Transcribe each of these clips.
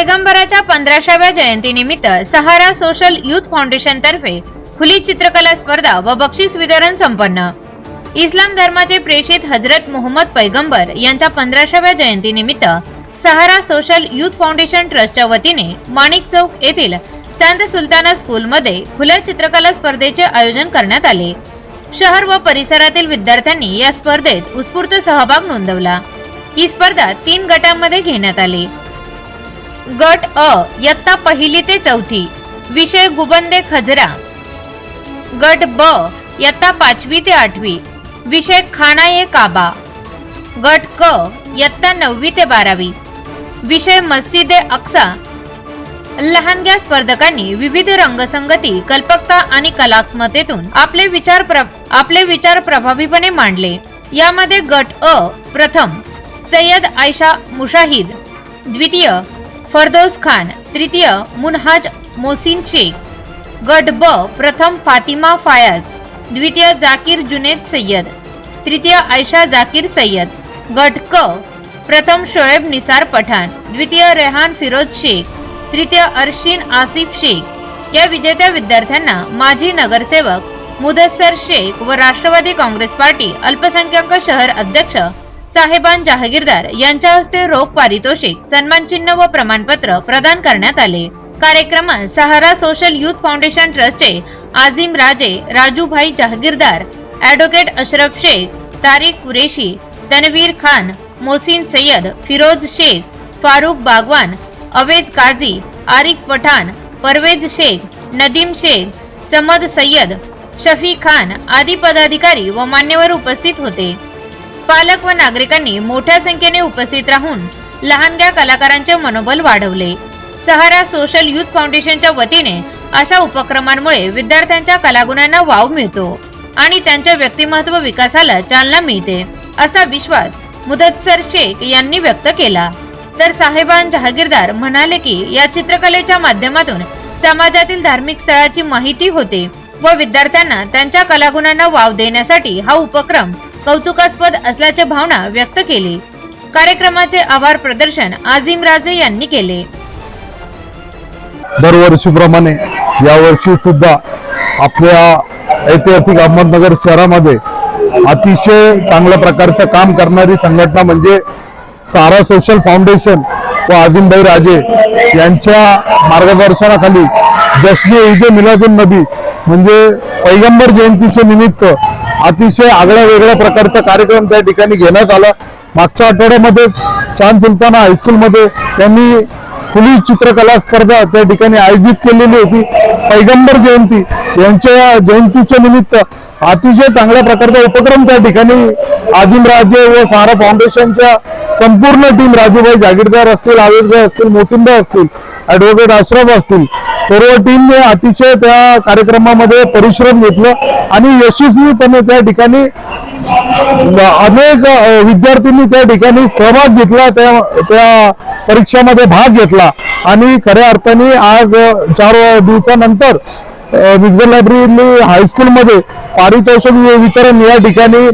पैगंबराच्या पंधराशेव्या जयंतीनिमित्त सहारा social youth foundation तर्फे खुली चित्रकला स्पर्धा व बक्षीस वितरण संपन्न. इस्लाम धर्माचे प्रेषित हजरत मोहम्मद पैगंबर यांच्या पंधराशेव्या जयंतीनिमित्त सहारा सोशल युथ फाउंडेशन ट्रस्टच्या वतीने माणिक चौक येथील चांद सुलताना स्कूलमध्ये खुल्या चित्रकला स्पर्धेचे आयोजन करण्यात आले. शहर व परिसरातील विद्यार्थ्यांनी या स्पर्धेत उत्स्फूर्त सहभाग नोंदवला. ही स्पर्धा तीन गटांमध्ये घेण्यात आली. गट अ इयत्ता पहिली ते चौथी. विषय गुबंदे खजरा. गट ब इयत्ता पाचवी ते आठवी. विषय खाना ये काबा. गट क इयत्ता नववी ते बारावी. विषय मस्जिदे अक्सा. लहानग्या स्पर्धकांनी विविध रंगसंगती कल्पकता आणि कलात्मतेतून आपले विचार प्र आपले विचार प्रभावीपणे मांडले. यामध्ये गट अ प्रथम सय्यद आयशा मुशाहिद. द्वितीय फरदोस खान तृतीय मुनहाज मोसिन शेख गट ब प्रथम फातिमा फायाज द्वितीय जाकीर जुनेद सय्यद तृतीय आयशा जाकीर सय्यद गट क प्रथम शोएब निसार पठाण द्वितीय रेहान फिरोज शेख तृतीय अर्शिन आसिफ शेख. या विजेत्या विद्यार्थ्यांना माजी नगरसेवक मुदस्सर शेख व राष्ट्रवादी काँग्रेस पार्टी अल्पसंख्याक शहर अध्यक्ष साहेबान जहागीरदार यांच्या हस्ते रोख पारितोषिक सन्मान चिन्ह व प्रमाणपत्र प्रदान करण्यात आले. कार्यक्रमात सहारा सोशल युथ फाउंडेशन ट्रस्टचे आझिम राजे राजूभाई जहागीरदार ॲडव्होकेट अशरफ शेख तारिक कुरेशी तनवीर खान मोसिन सय्यद फिरोज शेख फारुख बागवान अवेज काझी आरिक पठाण परवेज शेख नदीम शेख समद सय्यद शफी खान आदी पदाधिकारी व मान्यवर उपस्थित होते. पालक व नागरिकांनी मोठ्या संख्येने उपस्थित राहून लहानग्या कलाकारांचे मनोबल वाढवले. सहारा सोशल युथ फाउंडेशनच्या वतीने अशा उपक्रमांमुळे विद्यार्थ्यांच्या कलागुणांना वाव मिळतो आणि त्यांच्या व्यक्तिमत्व विकासाला चालना मिळते असा विश्वास मुदतसर शेख यांनी व्यक्त केला. तर साहेबान जहागीरदार म्हणाले की या चित्रकलेच्या माध्यमातून समाजातील धार्मिक स्थळाची माहिती होते व विद्यार्थ्यांना त्यांच्या कलागुणांना वाव देण्यासाठी हा उपक्रम कौतुकास्पद असल्याच्या भावना व्यक्त केली. कार्यक्रमाचे आभार प्रदर्शन आझिम राजे यांनी केले. दरवर्षीप्रमाणे यावर्षी सुद्धा आपल्या ऐतिहासिक अहमदनगर शहरामध्ये अतिशय चांगल्या प्रकारचं काम करणारी संघटना म्हणजे सारा सोशल फाउंडेशन व आझिमभाई राजे यांच्या मार्गदर्शनाखाली जश्न ईद मिलादुल नबी म्हणजे पैगंबर जयंतीचे निमित्त अतिशय आगळ्या वेगळ्या प्रकारचा कार्यक्रम त्या ठिकाणी घेण्यात आला. मागच्या आठवड्यामध्ये चांद सुलताना हायस्कूलमध्ये त्यांनी खुली चित्रकला स्पर्धा त्या ठिकाणी आयोजित केलेली होती. पैगंबर जयंती. यांच्या जयंतीच्या निमित्त अतिशय चांगल्या प्रकारचा उपक्रम त्या ठिकाणी आदिम राजे व सारा फाउंडेशनच्या संपूर्ण टीम राजूभाई जागीरदार असतील आवेशभाई असतील मोतीनभाई असतील ऍडव्होकेट अशरफ असतील सर्व टीमने अतिशय त्या कार्यक्रमामध्ये परिश्रम घेतले आणि यशस्वीपणे त्या ठिकाणी अनेक विद्यार्थ्यांनी त्या ठिकाणी सहभाग घेतला त्या त्या परीक्षामध्ये भाग घेतला. आणि खऱ्या अर्थाने आज चार दिवसानंतर अ, विजय लायब्ररी हायस्कूलमध्ये पारितोषिक वितरण या ठिकाणी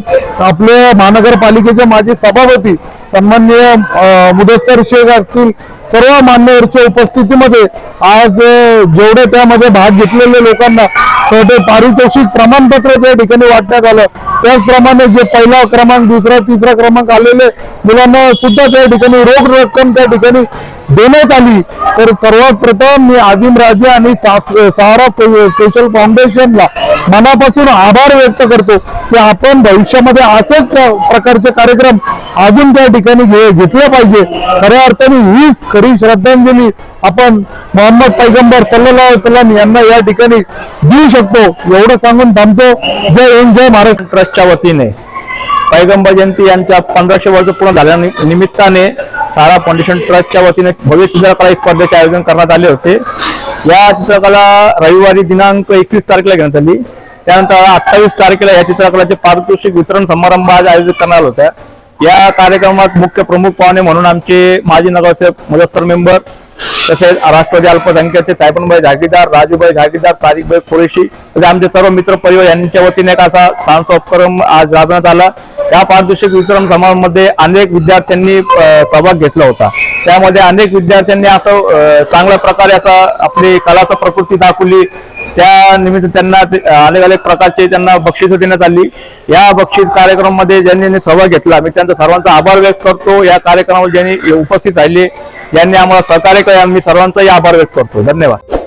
आपले महानगरपालिकेचे माजी सभापती सन्माननीय अ, मुदस्सर शेख असतील सर्व मान्यवरच्या उपस्थितीमध्ये आज जेवढे त्यामध्ये भाग घेतलेल्या लोकांना छोटे पारितोषिक प्रमाणपत्र त्या ठिकाणी वाटण्यात आलं त्याचप्रमाणे जे पहिला क्रमांक दुसरा तिसरा क्रमांक आलेले मुलांना सुद्धा त्या ठिकाणी रोख रक्कम त्या ठिकाणी देण्यात आली. तर सर्वात प्रथम मी आदिम राजे आणि सहारा सोशल फाउंडेशनला मनापासून आभार व्यक्त करतो की आपण भविष्यामध्ये असेच प्रकारचे कार्यक्रम अजून त्या ठिकाणी घेतलं पाहिजे. खऱ्या अर्थाने हीच खरी श्रद्धांजली आपण मोहम्मद पैगंबर सल्लल्लाहु यांना या ठिकाणी देऊ शकतो. एवढं सांगून थांबतो. जय हिंद जय महाराष्ट्र. ट्रस्टच्या वतीने पैगंबर जयंती यांच्या पंधराशे वर्ष पूर्ण झाल्या निमित्ताने सारा फाउंडेशन ट्रस्टच्या वतीने भव्य चित्रकला स्पर्धेचे आयोजन करण्यात आले होते. या चित्रकला रविवारी दिनांक एकवीस तारखेला घेण्यात आली. त्यानंतर अठ्ठावीस तारखेला या चित्रकलाचे पारितोषिक वितरण समारंभ आज आयोजित करण्यात आला होता. या कार्यक्रमात मुख्य प्रमुख पाहुणे म्हणून आमचे माजी नगरसेवक मुदस्सर मेंबर तसेच राष्ट्रवादी अल्पसंख्याचे साहेबनभाई झाकीदार राजूभाई झाकीदार तारिकभाई कुरेशी तसेच आमचे सर्व मित्र परिवार यांच्या वतीने एक असा सांस्कृतिक उपक्रम आज राबवण्यात आला. या पारितोषिक वितरण समारंभामध्ये अनेक विद्यार्थ्यांनी सहभाग घेतला होता. त्यामध्ये अनेक विद्यार्थ्यांनी असं चांगल्या प्रकारे असा आपली कलाचा प्रकृती दाखवली. त्या निमित्त त्यांना ते- अनेक अनेक प्रकारचे त्यांना बक्षिसं देण्यात आली. या बक्षीस कार्यक्रमामध्ये ज्यांनी सहभाग घेतला मी त्यांचा सर्वांचा आभार व्यक्त करतो. या कार्यक्रमावर ज्यांनी उपस्थित राहिले यांनी आम्हाला सहकार्य केले मी सर्वांचाही आभार व्यक्त करतो. धन्यवाद.